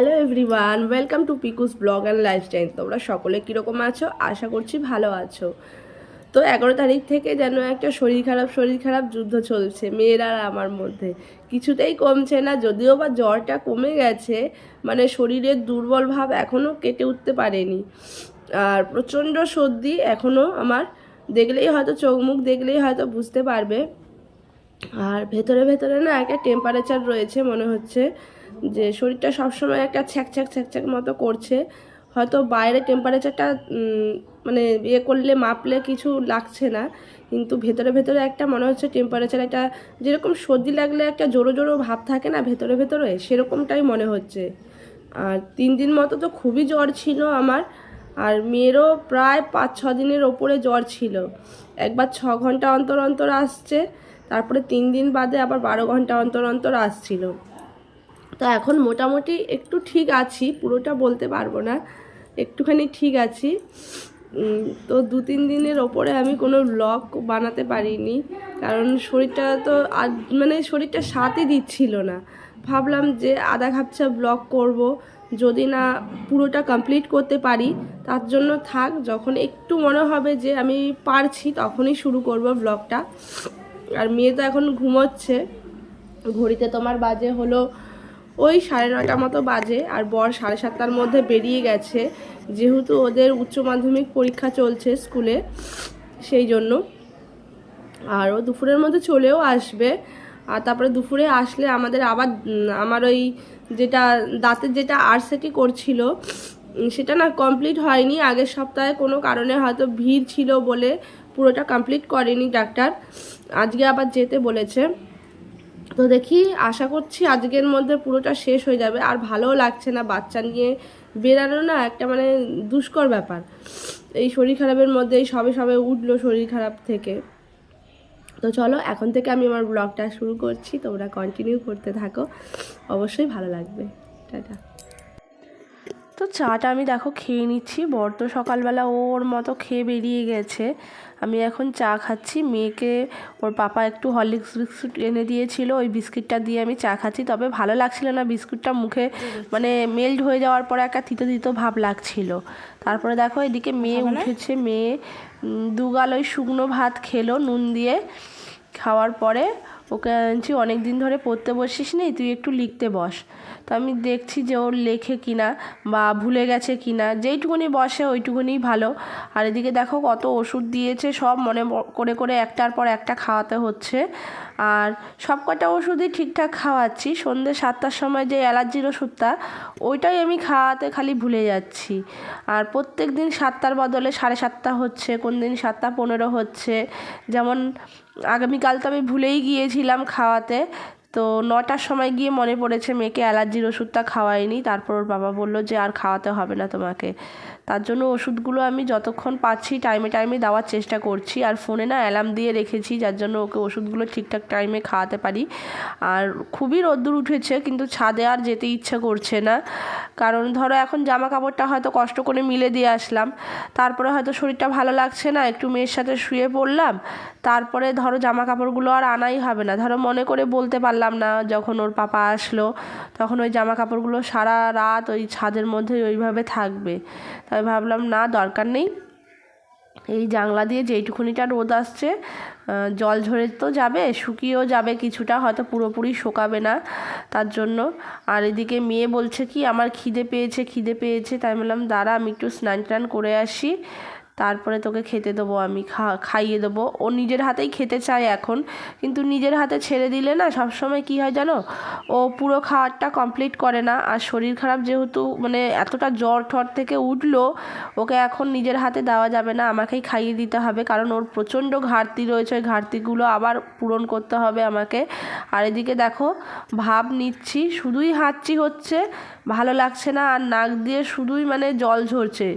Hello everyone, welcome to Piku's blog and lifestyle. তোমরা সকলে কীরকম আছো? আশা করছি ভালো আছো। তো এগারো তারিখ থেকে যেন একটা শরীর খারাপ শরীর খারাপ যুদ্ধ চলছে, মেয়ের আর আমার মধ্যে। কিছুতেই কমছে না, যদিও বা জ্বরটা কমে গেছে মানে শরীরের দুর্বল ভাব এখনও কেটে উঠতে পারেনি। আর প্রচণ্ড সর্দি এখনও আমার, দেখলেই হয়তো চোখ মুখ দেখলেই হয়তো বুঝতে পারবে। আর ভেতরে ভেতরে না একটা টেম্পারেচার রয়েছে মনে হচ্ছে। যে শরীরটা সবসময় একটা ছ্যাক ছ্যাক ছ্যাক ছ্যাক মতো করছে। হয়তো বাইরে টেম্পারেচারটা মানে ইয়ে করলে, মাপলে কিছু লাগছে না। কিন্তু ভেতরে ভেতরে একটা মনে হচ্ছে টেম্পারেচার একটা, যেরকম সর্দি লাগলে একটা জোরো জোরো ভাব থাকে না ভেতরে ভেতরে, সেরকমটাই মনে হচ্ছে। আর তিন দিন মতো তো খুবই জ্বর ছিল আমার। আর মেয়েরও প্রায় পাঁচ, ছ দিনের ওপরে জ্বর ছিল। একবার ছ ঘণ্টা অন্তর অন্তর আসছে, তারপরে তিন দিন বাদে আবার বারো ঘণ্টা অন্তর অন্তর আসছিল। তো এখন মোটামুটি একটু ঠিক আছি, পুরোটা বলতে পারব না, একটুখানি ঠিক আছি। তো দু তিন দিনের ওপরে আমি কোনো ব্লগ বানাতে পারিনি, কারণ শরীরটা তো মানে শরীরটা সাথে দিচ্ছিল না। ভাবলাম যে আধা ঘাপছা ব্লগ করব, যদি না পুরোটা কমপ্লিট করতে পারি, তার জন্য থাক, যখন একটু মনে হবে যে আমি পারছি, তখনই শুরু করব ব্লগটা আর মেয়ে তো এখন ঘুমোচ্ছে, ঘড়িতে তোমার বাজে হলো ওই সাড়ে নটা মতো বাজে আর বর সাড়ে সাতটার মধ্যে বেরিয়ে গেছে, যেহেতু ওদের উচ্চ মাধ্যমিক পরীক্ষা চলছে স্কুলে, সেই জন্য। আর ও দুপুরের মধ্যে চলেও আসবে, আর তারপরে দুপুরে আসলে আমাদের আবার আমার ওই যেটা, দাঁতের যেটা আরসেটি করছিল সেটা না কমপ্লিট হয়নি। আগের সপ্তাহে কোনো কারণে হয়তো ভিড় ছিল বলে পুরোটা কমপ্লিট করেনি ডাক্তার। আজকে আবার যেতে বলেছে। তো দেখি, আশা করছি আজকের মধ্যে পুরোটা শেষ হয়ে যাবে। আর ভালোও লাগছে না বাচ্চা নিয়ে বেরানো না, একটা মানে দুষ্কর ব্যাপার। এই শরীর খারাপের মধ্যে এই সবে সবে উঠল শরীর খারাপ থেকে। তো চলো, এখন থেকে আমি আমার ব্লগটা শুরু করছি। তোমরা কন্টিনিউ করতে থাকো। অবশ্যই ভালো লাগবে। টাটা। তো চাটা আমি দেখো খেয়ে নিচ্ছি। বর তো সকালবেলা ওর মতো খেয়ে বেরিয়ে গেছে। আমি এখন চা খাচ্ছি। মেয়েকে ওর পাপা একটু হরলিক্স বিস্কুট এনে দিয়েছিল। ওই বিস্কিটটা দিয়ে আমি চা খাচ্ছি। তবে ভালো লাগছিল না বিস্কুটটা মুখে মানে মেল্ট হয়ে যাওয়ার পরে একটা তিতো তিতো ভাব লাগছিল। তারপরে দেখো এদিকে মেয়ে উঠেছে। মেয়ে দুগাল ওই শুকনো ভাত খেলো নুন দিয়ে। খাওয়ার পরে ওকে আনছি অনেক দিন ধরে পড়তে বসিস নি, তুই একটু লিখতে বস। তো আমি দেখছি যে ওর লেখে কিনা বা ভুলে গেছে কিনা যেইটুকুনি বসে ওইটুকুনি ভালো। আর এদিকে দেখো কত ওষুধ দিয়েছে, সব মনে করে করে একটার পর একটা খাওয়াতে হচ্ছে। আর সব কটা ওষুধই ঠিকঠাক খাওয়াচ্ছি, সন্ধ্যে সাতটার সময় যে অ্যালার্জির ওষুধটা, ওইটাই আমি খাওয়াতে খালি ভুলে যাচ্ছি। আর প্রত্যেক দিন সাতটার বদলে সাড়ে সাতটা হচ্ছে কোন দিন সাতটা পনেরো হচ্ছে। যেমন আগামীকাল তো আমি ভুলেই গিয়েছিলাম খাওয়াতে। তো নটার সময় গিয়ে মনে পড়েছে মেয়েকে অ্যালার্জির ওষুধটা খাওয়াইনি। তারপর ওর বাবা বলল যে, আর খাওয়াতে হবে না তোমাকে। তার জন্য ওষুধগুলো আমি যতক্ষণ পাচ্ছি টাইমে টাইমে দেওয়ার চেষ্টা করছি। আর ফোনে না অ্যালার্ম দিয়ে রেখেছি, যার জন্য ওকে ওষুধগুলো ঠিকঠাক টাইমে খাওয়াতে পারি। আর খুবই রোদ্দুর উঠেছে, কিন্তু ছাদে আর যেতে ইচ্ছে করছে না। কারণ ধরো এখন জামা কাপড়টা হয়তো কষ্ট করে মিলে দিয়ে আসলাম। তারপরে হয়তো শরীরটা ভালো লাগছে না, একটু মেয়ের সাথে শুয়ে পড়লাম। তারপরে ধরো জামা কাপড়গুলো আর আনাই হবে না। ধরো মনে করে বলতে পারলাম না, যখন ওর পাপা আসলো, তখন ওই জামা কাপড়গুলো সারা রাত ওই ছাদের মধ্যে ওইভাবে থাকবে। তাই ভাবলাম, না, দরকার নেই। এই জানলা দিয়ে যেইটুকুনিটা রোদ আসছে জল ঝরে তো যাবে, শুকিয়েও যাবে, কিছুটা হয়তো পুরোপুরি শোকাবে না তার জন্য। আর এদিকে মেয়ে বলছে কি, আমার খিদে পেয়েছে খিদে পেয়েছে। তাই বললাম, দাঁড়া, আমি একটু স্নান টান করে আসি। তারপরে তোকে খেতে দেবো আমি, খা, খাইয়ে দেবো। ও নিজের হাতেই খেতে চায় এখন, কিন্তু নিজের হাতে ছেড়ে দিলে না সবসময় কী হয় জানো? ও পুরো খাওয়ারটা কমপ্লিট করে না। আর শরীর খারাপ যেহেতু মানে এতটা জ্বর ঠর থেকে উঠল, ওকে এখন নিজের হাতে দেওয়া যাবে না। আমাকেই খাইয়ে দিতে হবে, কারণ ওর প্রচণ্ড ঘাটতি রয়েছে। ওই ঘাটতিগুলো আবার পূরণ করতে হবে আমাকে। আর এদিকে দেখো, ভাব নিচ্ছি, শুধুই হাঁচি হচ্ছে, ভালো লাগছে না। আর নাক দিয়ে শুধুই মানে জল ঝরছে।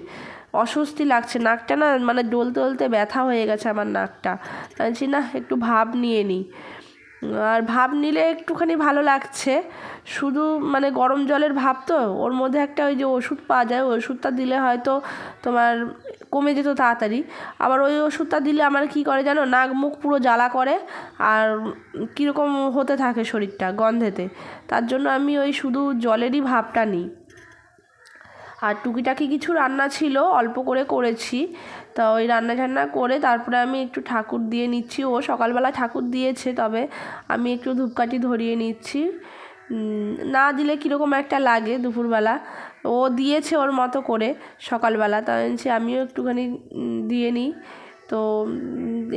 অস্বস্তি লাগছে, নাকটা না মানে ডলতে ডলতে ব্যথা হয়ে গেছে আমার নাকটা। বলছি না একটু ভাব নিয়ে নিই আর ভাব নিলে একটুখানি ভালো লাগছে, শুধু মানে গরম জলের ভাব তো, ওর মধ্যে একটা ওই যে ওষুধ পাওয়া যায়, ওই ওষুধটা দিলে হয়তো তোমার কমে যেত তাড়াতাড়ি। আবার ওই ওষুধটা দিলে আমার কি করে জানো, নাক মুখ পুরো জ্বালা করে, আর কীরকম হতে থাকে শরীরটা গন্ধেতে। তার জন্য আমি ওই শুধু জলেরই ভাবটা নিই। আর টুকিটাকি কিছু রান্না ছিল, অল্প করে করেছি। তা ওই রান্না ঠান্না করে তারপরে আমি একটু ঠাকুর দিয়ে নিচ্ছি। ও সকালবেলা ঠাকুর দিয়েছে, তবে আমি একটু ধূপকাঠি ধরিয়ে নিচ্ছি। না দিলে কীরকম একটা লাগে দুপুরবেলা। ও দিয়েছে ওর মতো করে সকালবেলা তাই আমিও একটুখানি দিয়ে নিই। তো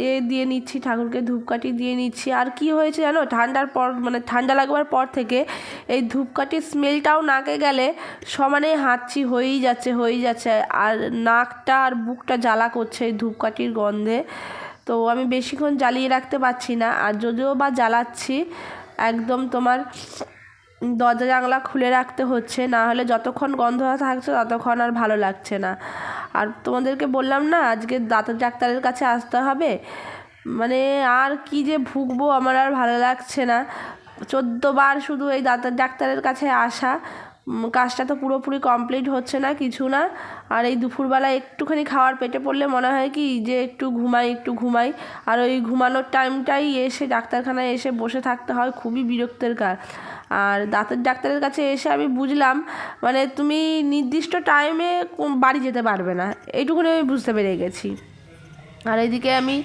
এ দিয়ে নিচ্ছি, ঠাকুরকে ধূপকাঠি দিয়ে নিচ্ছি। আর কি হয়েছে জানো? ঠান্ডার পর মানে ঠান্ডা লাগবার পর থেকে এই ধূপকাঠির স্মেলটাও নাকে গেলে সমানে হাঁচি হয়েই যাচ্ছে হয়েই যাচ্ছে। আর নাকটা আর বুকটা জ্বালা করছে এই ধূপকাঠির গন্ধে। তো আমি বেশিক্ষণ জ্বালিয়ে রাখতে পারছি না। আর যদিও বা জ্বালাচ্ছি, একদম তোমার দরজা জানলা খুলে রাখতে হচ্ছে, না হলে যতক্ষণ গন্ধ থাকছে ততক্ষণ আর ভালো লাগছে না। আর তোমাদেরকে বললাম না, আজকে দাঁতের ডাক্তারের কাছে আসতে হবে। মানে আর কি যে ভুগবো, আমার আর ভালো লাগছে না। চোদ্দোবার শুধু এই দাঁতের ডাক্তারের কাছে আসা। কাজটা তো পুরোপুরি কমপ্লিট হচ্ছে না, কিছু না। আর এই দুপুরবেলা একটুখানি খাওয়ার পেটে পড়লে মনে হয় কি যে একটু ঘুমাই একটু ঘুমাই। আর ওই ঘুমানোর টাইমটাই এসে ডাক্তারখানায় এসে বসে থাকতে হয়, খুবই বিরক্তের কাজ। আর দাঁতের ডাক্তারের কাছে এসে আমি বুঝলাম মানে তুমি নির্দিষ্ট টাইমে বাড়ি যেতে পারবে না। এইটুকুনি আমি বুঝতে পেরে গেছি। আর এদিকে আমি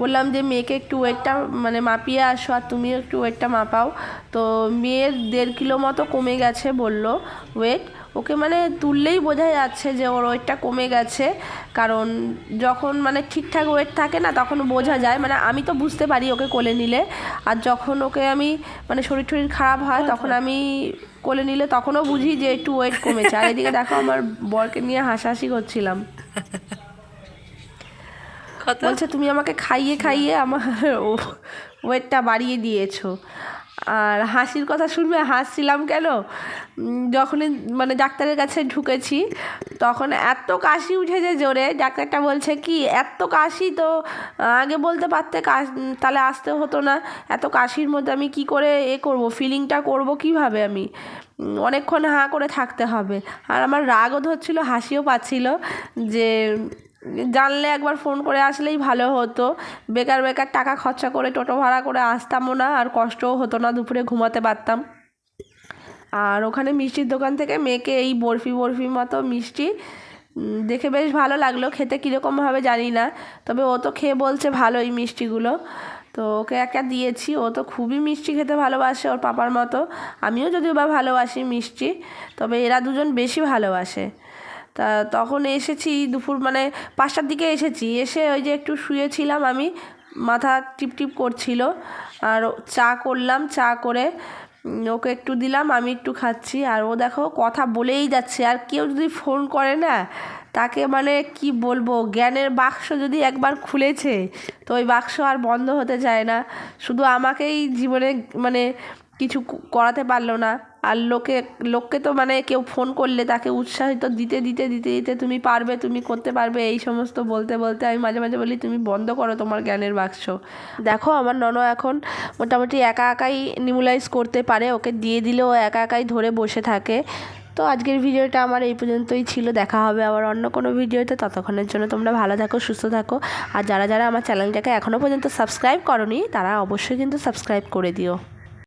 বললাম যে মেয়েকে একটু ওয়েটটা মানে মাপিয়ে আসো আর তুমিও একটু ওয়েটটা মাপাও। তো মেয়ের দেড় কিলো মতো কমে গেছে বলল ওয়েট ওকে মানে তুললেই বোঝা যাচ্ছে যে ওর ওয়েটটা কমে গেছে। কারণ যখন মানে ঠিকঠাক ওয়েট থাকে না তখন বোঝা যায়। মানে আমি তো বুঝতে পারি ওকে কোলে নিলে। আর যখন ওকে আমি মানে শরীর টরীর খারাপ হয় তখন আমি কোলে নিলে তখনও বুঝি যে একটু ওয়েট কমেছে। আর এদিকে দেখো আমার বরকে নিয়ে হাসাহাসি করছিলাম। কত বলছে, তুমি আমাকে খাইয়ে খাইয়ে আমার ওয়েটটা বাড়িয়ে দিয়েছ। আর হাসির কথা শুনবে, হাসছিলাম কেন? যখনই মানে ডাক্তারের কাছে ঢুকেছি, তখন এত কাশি উঠেছে জোরে। ডাক্তারটা বলছে, কি, এত কাশি তো? আগে বলতে পারতে তাহলে আসতে হতো না। এত কাশির মধ্যে আমি কি করে এ করব? ফিলিংটা করব কীভাবে আমি? অনেকক্ষণ হাঁ করে থাকতে হবে। আর আমার রাগও ধরছিল হাসিও পাচ্ছিল যে জানলে একবার ফোন করে আসলেই ভালো হতো। বেকার বেকার টাকা খরচা করে টোটো ভাড়া করে আসতামও না, আর কষ্টও হতো না, দুপুরে ঘুমাতে পারতাম। আর ওখানে মিষ্টির দোকান থেকে মেয়েকে এই বরফি বরফি মতো মিষ্টি দেখে বেশ ভালো লাগল। খেতে কীরকম হবে জানি না, তবে ও তো খেয়ে বলছে ভালো এই মিষ্টিগুলো। তো ওকে একটা দিয়েছি, ও তো খুবই মিষ্টি খেতে ভালোবাসে ওর পাপার মতো। আমিও যদিও বা ভালোবাসি মিষ্টি, তবে এরা দুজন বেশি ভালোবাসে। তা তখন এসেছি দুপুর মানে পাঁচটার দিকে এসেছি। এসে ওই যে একটু শুয়েছিলাম আমি, মাথা টিপ টিপ করছিল। আর চা করলাম, চা করে ওকে একটু দিলাম, আমি একটু খাচ্ছি। আর ও দেখো কথা বলেই যাচ্ছে, আর কেউ যদি ফোন করে না, তাকে মানে কি বলব, জ্ঞানের বাক্স যদি একবার খুলেছে, তো ওই বাক্স আর বন্ধ হতে চায় না। শুধু আমাকেই জীবনে মানে কিছু করাতে পারল না। আর লোকে, লোককে তো মানে কেউ ফোন করলে তাকে উৎসাহিত দিতে দিতে দিতে দিতে তুমি পারবে, তুমি করতে পারবে, এই সমস্ত বলতে বলতে আমি মাঝে মাঝে বলি, তুমি বন্ধ করো তোমার জ্ঞানের বাক্স। দেখো আমার নন এখন মোটামুটি একা একাই নিমুলাইজ করতে পারে, ওকে দিয়ে দিলেও একা একাই ধরে বসে থাকে। তো আজকের ভিডিওটা আমার এই পর্যন্তই ছিল, দেখা হবে আবার অন্য কোনো ভিডিওতে, ততক্ষণের জন্য তোমরা ভালো থাকো, সুস্থ থাকো। আর যারা যারা আমার চ্যানেলটাকে এখনও পর্যন্ত সাবস্ক্রাইব করনি, তারা অবশ্যই কিন্তু সাবস্ক্রাইব করে দিও।